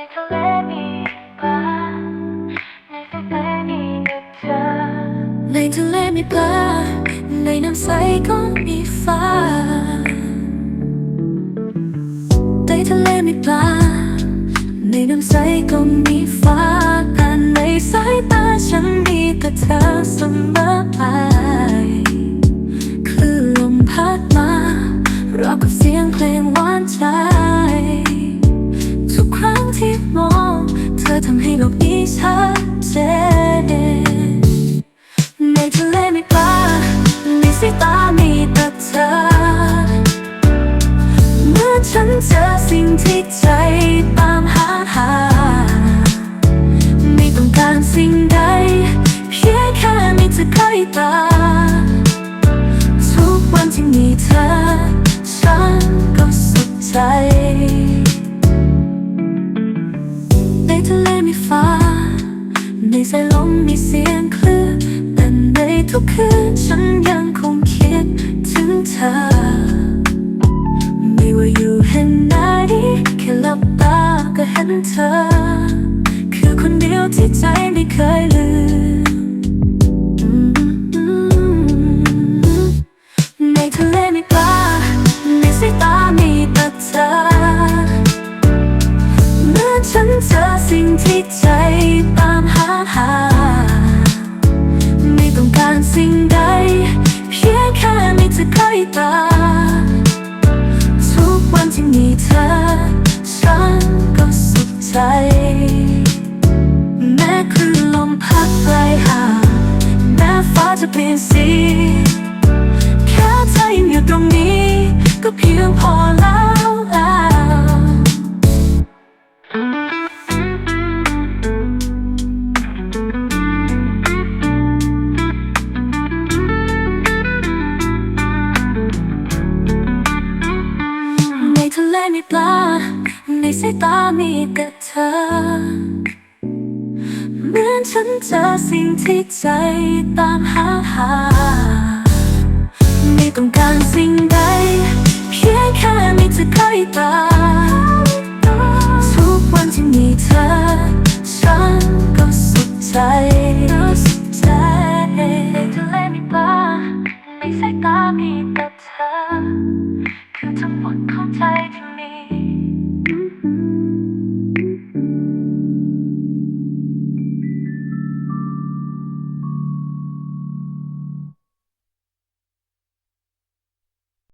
ในทะเลมีปลาในทะเลมีแต่เธอในทะเลมีปลาในน้ำใสก็มีฟ้า ในทะเลมีปลาในน้ำใสก็มี ตา ทุกวันที่มีเธอ ฉันก็สุขใจ ในทะเลมีฟ้า ในสายลมมีเสียงคลื่นแต่ในทุกคืนฉันยังคงคิดถึงเธอ ไม่ว่าอยู่แห่งไหนแค่หลับตาก็เห็นเธอ คือคนเดียวที่ใจายตา ทุกวันที่มีเธอ ฉันก็สุขใจ แม้คลื่นลมพัดไกลห่างแม้ฟ้าจะเปลี่ยนสี ยมีปลา ในสายตามีแต่เธอ เหมือนฉันเจอสิ่งที่ใจตามหาหา ไม่ต้องการสิ่งใด เพียงแค่มีเธอใกล้ตา ทุกวันที่มีเธอ ฉันก็สุขใจสุขในปลาในสายตามีแต่เธอ คือทั้งหมด